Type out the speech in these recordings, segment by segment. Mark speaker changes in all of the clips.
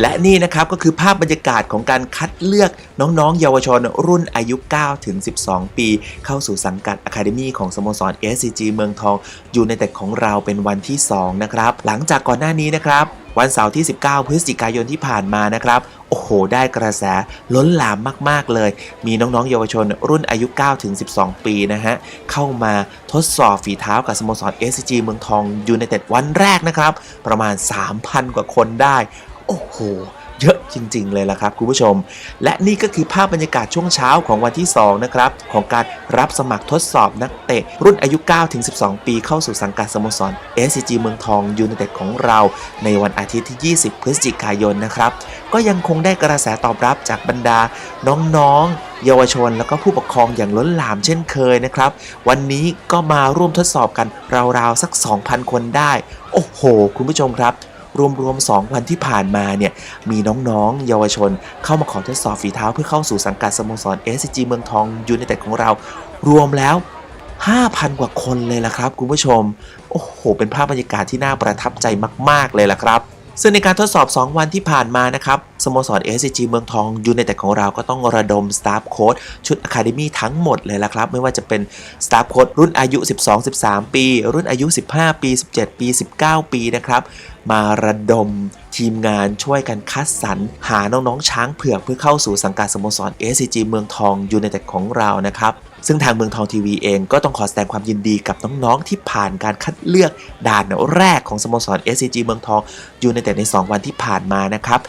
Speaker 1: และนี่นะครับก็คือภาพบรรยากาศของการคัดเลือกน้องๆ เยาวชนรุ่นอายุ 9 ถึง 12 ปี เข้าสู่สังกัดอะคาเดมีของสโมสร SCG เมืองทอง อยู่ในแต่ของเราเป็นวันที่ 2 นะครับ หลังจากก่อนหน้านี้นะครับ วันเสาร์ที่ 19 พฤศจิกายนที่ผ่านมานะครับโอ้โห ได้กระแสล้นหลามมาก ๆ เลย มีน้อง ๆ เยาวชนรุ่นอายุ 9 ถึง 12 ปีนะฮะ เข้ามาทดสอบฝีเท้ากับสโมสร SCG เมืองทองยูไนเต็ดวันแรกนะครับ ประมาณ 3,000 กว่าคนได้ โอ้โห เยอะจริง ๆ เลยล่ะครับคุณผู้ชม และนี่ก็คือภาพบรรยากาศช่วงเช้าของวันที่ 2 นะครับ ของการรับสมัครทดสอบนักเตะ รุ่นอายุ 9-12 ปีเข้าสู่สังกัดสโมสร SCG เมืองทองยูไนเต็ดของเรา ในวันอาทิตย์ที่ 20 พฤศจิกายนนะครับ ก็ยังคงได้กระแสตอบรับจากบรรดาน้องๆเยาวชนแล้วก็ผู้ปกครองอย่างล้นหลามเช่นเคยนะครับ วันนี้ก็มาร่วมทดสอบกันราวๆสัก 2,000 คนได้ โอ้โห คุณผู้ชมครับ รวมๆ 2 วันที่ผ่านมาเนี่ยมีน้องๆ เยาวชน เข้ามาขอทดสอบฝีเท้าเพื่อเข้าสู่สังกัดสโมสร SCG เมืองทองยูไนเต็ดของเรา รวมแล้ว 5,000 กว่าคนเลยล่ะครับ คุณผู้ชม โอ้โห เป็นภาพบรรยากาศที่น่าประทับใจมาก ๆ เลยล่ะครับ ซึ่งในการทดสอบ 2 วันที่ผ่านมานะครับสโมสร SCG เมืองทองยูไนเต็ดของเราก็ต้องระดมสตาฟโค้ชชุดอะคาเดมี่ทั้งหมดเลยละครับ ไม่ว่าจะเป็นสตาฟโค้ชรุ่นอายุ 12-13 ปี รุ่นอายุ 15 ปี 17 ปี 19 ปีนะครับ มาระดมทีมงานช่วยกันคัดสรรหาน้องๆช้างเผือกเพื่อเข้าสู่สังกัดสโมสร SCG เมืองทองยูไนเต็ดของเรานะครับ ซึ่งทางเมืองทองทีวีเองก็ต้องขอแสดงความยินดีกับน้อง ๆ ที่ผ่านการคัดเลือกด่านแรกของสโมสร SCG เมืองทองยูไนเต็ดใน 2 วันที่ผ่านมานะครับ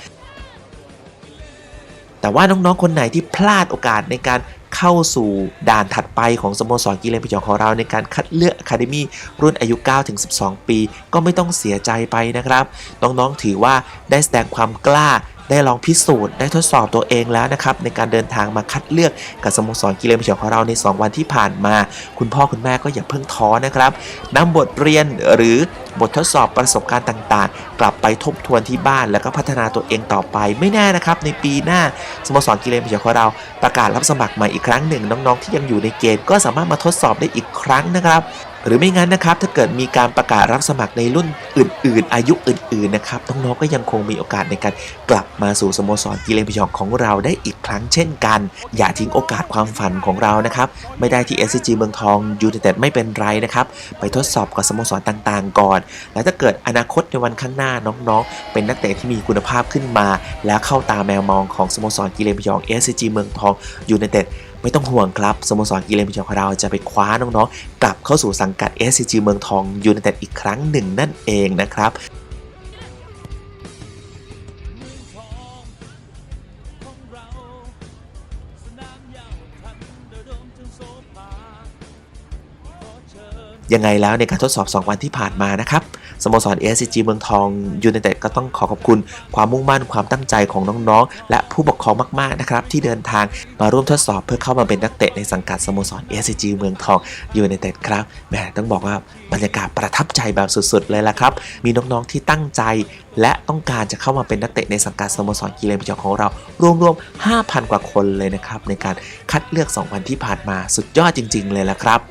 Speaker 1: แต่ว่าน้องๆ คนไหนที่พลาดโอกาสในการเข้าสู่ด่านถัดไปของสโมสรกีฬาพิจองของเราในการคัดเลือกอะคาเดมีรุ่นอายุ 9-12 ปี ก็ไม่ต้องเสียใจไปนะครับ น้องๆ ถือว่าได้แสดงความกล้า ได้ลองพิสูจน์ได้ทดสอบตัวเองแล้วนะครับในการเดินทางมาคัดเลือกกับสโมสรกีฬาพิจองของเราใน 2 วันที่ผ่านมา คุณพ่อคุณแม่ก็อย่าเพิ่งท้อนะครับนำบทเรียนหรือบททดสอบประสบการณ์ต่างๆ กลับไปทบทวนที่บ้านแล้วก็พัฒนาตัวเองต่อไปไม่แน่นะครับ ในปีหน้าสโมสรกีฬาพิจองของเรา ประกาศรับสมัครใหม่อีกครั้งหนึ่งน้องๆที่ยังอยู่ในเกณฑ์ก็สามารถมาทดสอบได้อีกครั้งนะครับหรือไม่งั้นนะครับถ้าเกิดมีการประกาศรับสมัครในรุ่นอื่น ๆ อายุอื่น ๆ นะครับน้องๆก็ยังคงมีโอกาสในการกลับมาสู่สโมสรกีฬาพิจองของเราได้อีกครั้งเช่นกัน อย่าทิ้งโอกาสความฝันของเรานะครับ ไม่ได้ที่ SCG เมืองทองยูไนเต็ดไม่เป็นไรนะครับ ไปทดสอบกับสโมสรต่างๆ ก่อน แล้วถ้าเกิดอนาคตในวันข้างหน้าน้องๆ เป็นนักเตะที่มีคุณภาพขึ้นมา แล้วเข้าตาแมวมองของสโมสรกีฬาพิจอง SCG เมืองทองยูไนเต็ด ไม่ต้องห่วงครับสโมสรกีฬาพิจองของเราจะไปคว้าน้องๆ กลับเข้าสู่สังกัด SCG เมืองทองยูไนเต็ดอีกครั้งหนึ่งนั่นเองนะครับ ยังไงแล้วในการทดสอบ 2 วันที่ผ่านมานะครับสโมสร SCG เมืองทองยูไนเต็ดก็ต้องขอขอบคุณความมุ่งมั่นความตั้งใจของน้องๆ และผู้ปกครองมากๆนะครับที่เดินทางมาร่วมทดสอบเพื่อเข้ามาเป็นนักเตะในสังกัดสโมสร SCG เมืองทองยูไนเต็ดครับแหมต้องบอกว่าบรรยากาศประทับใจแบบสุดๆ เลยละครับ มีน้องๆที่ตั้งใจ และต้องการจะเข้ามาเป็นนักเตะในสังกัดสโมสรกีฬาพิจองของเรารวมๆ 5,000 กว่าคนเลยนะครับในการคัดเลือก 2 วันที่ผ่านมาสุดยอดจริง ๆ เลยละครับ